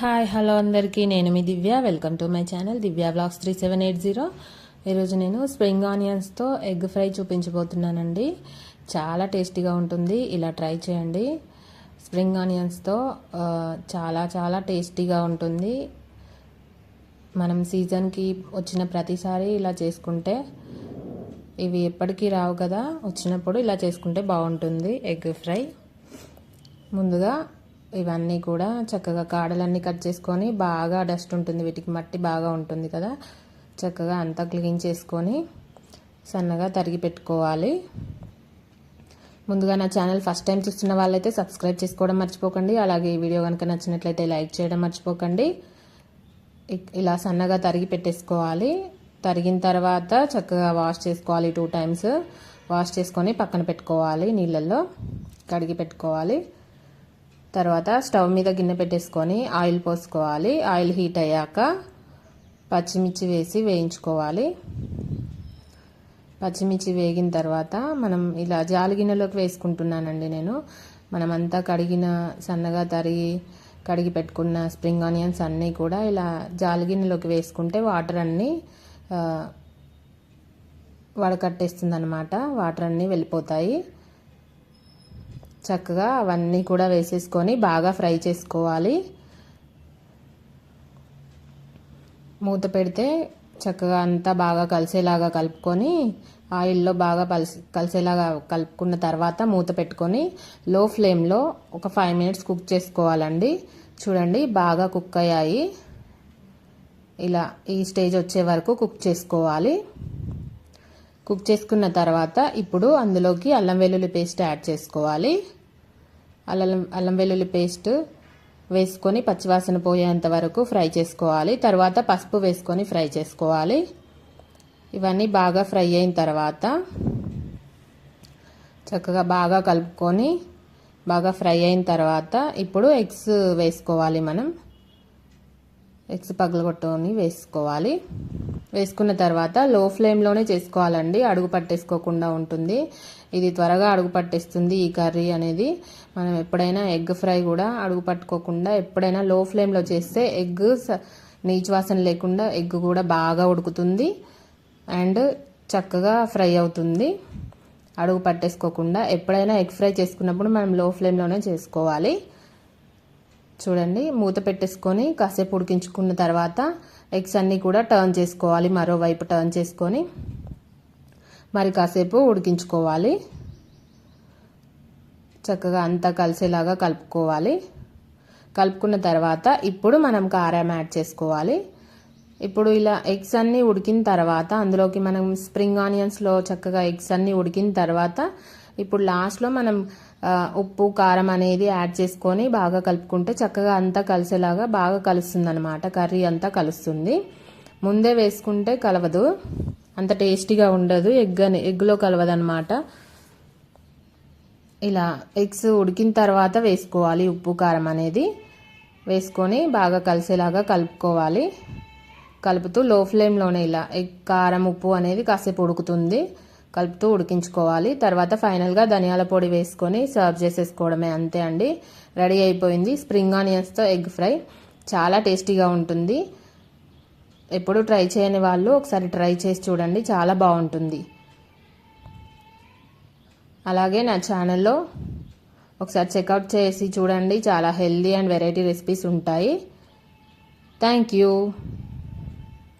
Hi hello అందరికీ. నేను మీ Divya. Welcome to my channel Divya blogs three seven eight zero ఈరోజు నేను spring ఆనియన్స్తో ఎగ్ ఫ్రై చూపించబోతున్నానండి. చాలా టేస్టీగా ఉంటుంది. ఇలా ట్రై చేయండి. స్ప్రింగ్ ఆనియన్స్తో చాలా చాలా టేస్టీగా ఉంటుంది. మనం సీజన్కి వచ్చిన ప్రతిసారి ఇలా చేసుకుంటే ఇవి ఎప్పటికీ రావు కదా. వచ్చినప్పుడు ఇలా చేసుకుంటే బాగుంటుంది ఎగ్ ఫ్రై. ముందుగా ఇవన్నీ కూడా చక్కగా కాడలన్నీ కట్ చేసుకొని బాగా డస్ట్ ఉంటుంది వీటికి మట్టి బాగా ఉంటుంది కదా. చక్కగా అంతా క్లీన్ చేసుకొని సన్నగా తరిగి పెట్టుకోవాలి. ముందుగా నా ఛానల్ ఫస్ట్ టైం చూస్తున్న వాళ్ళైతే సబ్స్క్రైబ్ చేసుకోవడం మర్చిపోకండి. అలాగే ఈ వీడియో కనుక నచ్చినట్లయితే లైక్ చేయడం మర్చిపోకండి. ఇలా సన్నగా తరిగి పెట్టేసుకోవాలి. తరిగిన తర్వాత చక్కగా వాష్ చేసుకోవాలి టూ టైమ్స్. వాష్ చేసుకొని పక్కన పెట్టుకోవాలి నీళ్ళల్లో. కడిగి పెట్టుకోవాలి. తర్వాత స్టవ్ మీద గిన్నె పెట్టేసుకొని ఆయిల్ పోసుకోవాలి. ఆయిల్ హీట్ అయ్యాక పచ్చిమిర్చి వేసి వేయించుకోవాలి. పచ్చిమిర్చి వేగిన తర్వాత మనం ఇలా జాలి గిన్నెలోకి వేసుకుంటున్నానండి నేను. మనమంతా కడిగిన సన్నగా తరిగి కడిగి పెట్టుకున్న స్ప్రింగ్ ఆనియన్స్ అన్నీ కూడా ఇలా జాలి గిన్నెలోకి వేసుకుంటే వాటర్ అన్నీ వడకట్టేస్తుంది అనమాట వాటర్ అన్నీ వెళ్ళిపోతాయి. చక్కగా అవన్నీ కూడా వేసేసుకొని బాగా ఫ్రై చేసుకోవాలి. మూత పెడితే చక్కగా అంతా బాగా కలిసేలాగా కలుపుకొని ఆయిల్లో బాగా కలిసి కలిసేలాగా కలుపుకున్న తర్వాత మూత పెట్టుకొని లో ఫ్లేమ్లో ఒక ఫైవ్ మినిట్స్ కుక్ చేసుకోవాలండి. చూడండి బాగా కుక్ అయ్యాయి. ఇలా ఈ స్టేజ్ వచ్చే వరకు కుక్ చేసుకోవాలి. కుక్ చేసుకున్న తర్వాత ఇప్పుడు అందులోకి అల్లం వెల్లుల్లి పేస్ట్ యాడ్ చేసుకోవాలి. అల్లం అల్లం వెల్లుల్లి పేస్ట్ వేసుకొని పచ్చివాసన పోయేంత వరకు ఫ్రై చేసుకోవాలి. తర్వాత పసుపు వేసుకొని ఫ్రై చేసుకోవాలి. ఇవన్నీ బాగా ఫ్రై అయిన తర్వాత చక్కగా బాగా కలుపుకొని బాగా ఫ్రై అయిన తర్వాత ఇప్పుడు ఎగ్స్ వేసుకోవాలి మనం. ఎగ్స్ పగలగొట్టుకొని వేసుకోవాలి. వేసుకున్న తర్వాత లో ఫ్లేమ్లోనే చేసుకోవాలండి. అడుగు పట్టేసుకోకుండా ఉంటుంది. ఇది త్వరగా అడుగు పట్టేస్తుంది ఈ కర్రీ అనేది. మనం ఎప్పుడైనా ఎగ్ ఫ్రై కూడా అడుగు పట్టుకోకుండా ఎప్పుడైనా లో ఫ్లేమ్లో చేస్తే ఎగ్ స- నీచు వాసన లేకుండా ఎగ్ కూడా బాగా ఉడుకుతుంది. అండ్ చక్కగా ఫ్రై అవుతుంది. అడుగు పట్టేసుకోకుండా ఎప్పుడైనా ఎగ్ ఫ్రై చేసుకున్నప్పుడు మనం లో ఫ్లేమ్లోనే చేసుకోవాలి. చూడండి మూత పెట్టేసుకొని కాసేపు ఉడికించుకున్న తర్వాత ఎగ్స్ అన్నీ కూడా టర్న్ చేసుకోవాలి మరోవైపు టర్న్ చేసుకొని. మరి కాసేపు ఉడికించుకోవాలి. చక్కగా అంతా కలిసేలాగా కలుపుకోవాలి. కలుపుకున్న తర్వాత ఇప్పుడు మనం కారం యాడ్ చేసుకోవాలి. ఇప్పుడు ఇలా ఎగ్స్ అన్నీ ఉడికిన తర్వాత అందులోకి మనం స్ప్రింగ్ ఆనియన్స్లో చక్కగా ఎగ్స్ అన్నీ ఉడికిన తర్వాత ఇప్పుడు లాస్ట్లో మనం ఉప్పు కారం అనేది యాడ్ చేసుకొని బాగా కలుపుకుంటే చక్కగా అంతా కలిసేలాగా బాగా కలుస్తుంది అనమాట కర్రీ అంతా కలుస్తుంది. ముందే వేసుకుంటే కలవదు. అంత టేస్టీగా ఉండదు. ఎగ్ అని ఎగ్లో కలవదు అనమాట ఇలా ఎగ్స్ ఉడికిన తర్వాత వేసుకోవాలి ఉప్పు కారం అనేది. వేసుకొని బాగా కలిసేలాగా కలుపుకోవాలి. కలుపుతూ లో ఫ్లేమ్లోనే ఇలా ఎగ్ కారం ఉప్పు అనేది కాసేపు ఉడుకుతుంది. కలుపుతూ ఉడికించుకోవాలి. తర్వాత ఫైనల్గా ధనియాల పొడి వేసుకొని సర్వ్ చేసేసుకోవడమే అంతే అండి. రెడీ అయిపోయింది. స్ప్రింగ్ ఆనియన్స్తో ఎగ్ ఫ్రై చాలా టేస్టీగా ఉంటుంది. ఎప్పుడు ట్రై చేయని వాళ్ళు ఒకసారి ట్రై చేసి చూడండి. చాలా బాగుంటుంది. అలాగే నా ఛానల్లో ఒకసారి చెక్అవుట్ చేసి చూడండి. చాలా హెల్దీ అండ్ వెరైటీ రెసిపీస్ ఉంటాయి. Thank you.